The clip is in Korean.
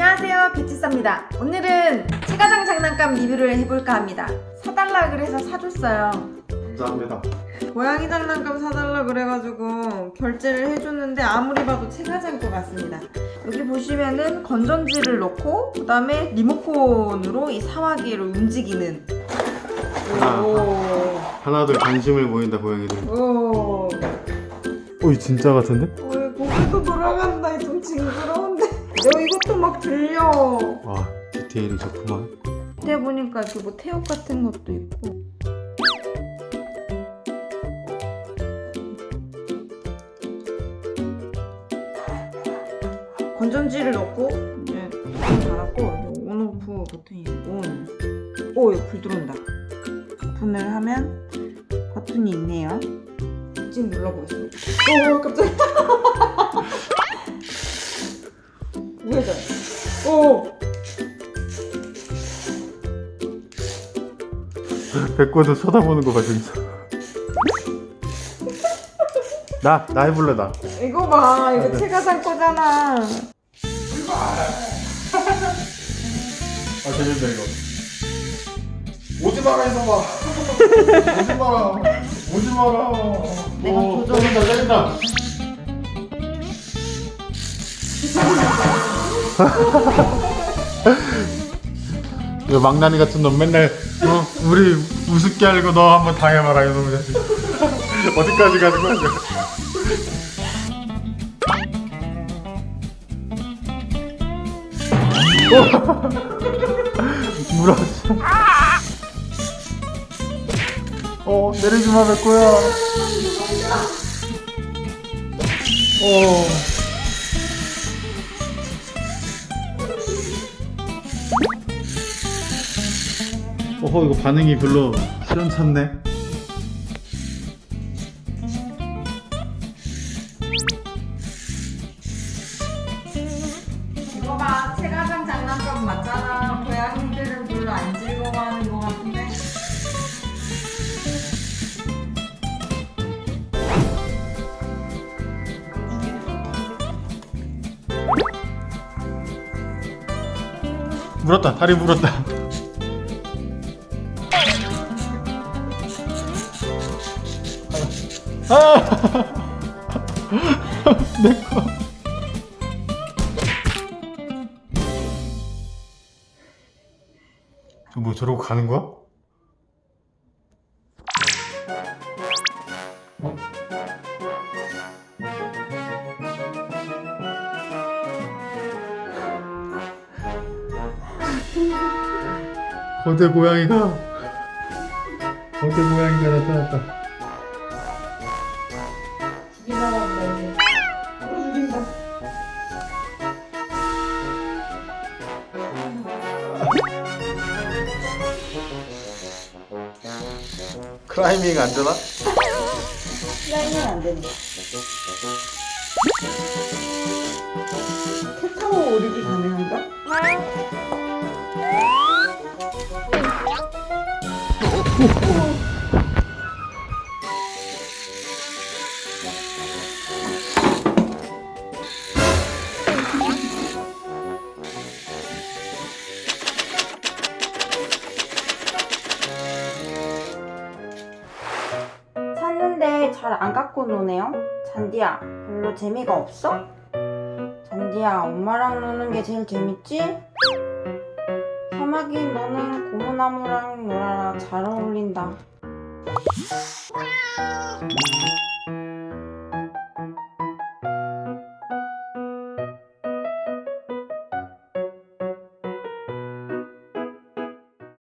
안녕하세요 배치사입니다 오늘은 체가장 장난감 리뷰를 해볼까 합니다 사달라 그래서 사줬어요 감사합니다. 고양이 장난감 사달라 그래가지고 결제를 해줬는데 아무리 봐도 체가장 것 같습니다 여기 보시면은 건전지를 넣고 그 다음에 리모컨으로 이 사화기를 움직이는 하나, 오. 하나둘 관심을 보인다 고양이들. 오. 오, 이 진짜 같은데? 어, 고개도 돌아간다 좀 징그러운데 너 이것도 막 들려 와, 디테일이 좋구만. 밑에 보니까 이렇게 뭐 태엽 같은 것도 있고 건전지를 넣고 이제 문 닫았고 온오프 버튼이 온. 오 여기 불 들어온다. 오픈을 하면 버튼이 있네요. 지금 눌러보겠습니다. 오 깜짝이야. 배꼽도 쳐다보는 거 봐, 진짜. 나, 나 해볼래, 나. 이거 봐 이거 체가장 거잖아 아, 재밌다, 이거. 오지 마라, 이놈아. 오지 마라. 오지 마라. 내가 오, 도전- 때린다, 때린다. 이거 망나니 같은 놈 맨날 어, 우리 우습게 알고 너 한번 당해봐라 이놈 자식 어디까지 가는 거야 이거? 물었어. 어 내리지 마 백구야. 어 어허 이거 반응이 별로 시원찮네. 이거 봐 체가장 장난감 맞잖아. 고양이들은 별로 안 즐거워하는 것 같은데. 물었다. 다리 물었다 아! 내꺼 뭐 저러고 가는 거야? 거대 고양이가 거대 고양이가 나타났다 죽이나 보다 이제 어, 죽인다 클라이밍 안 되나? 슬라임은 안 된다 캣타워 오르기 가능한가? 잘 안 갖고 노네요. 잔디야, 별로 재미가 없어? 잔디야, 엄마랑 노는 게 제일 재밌지? 사마귀 너는 고무나무랑 놀아라 잘 어울린다.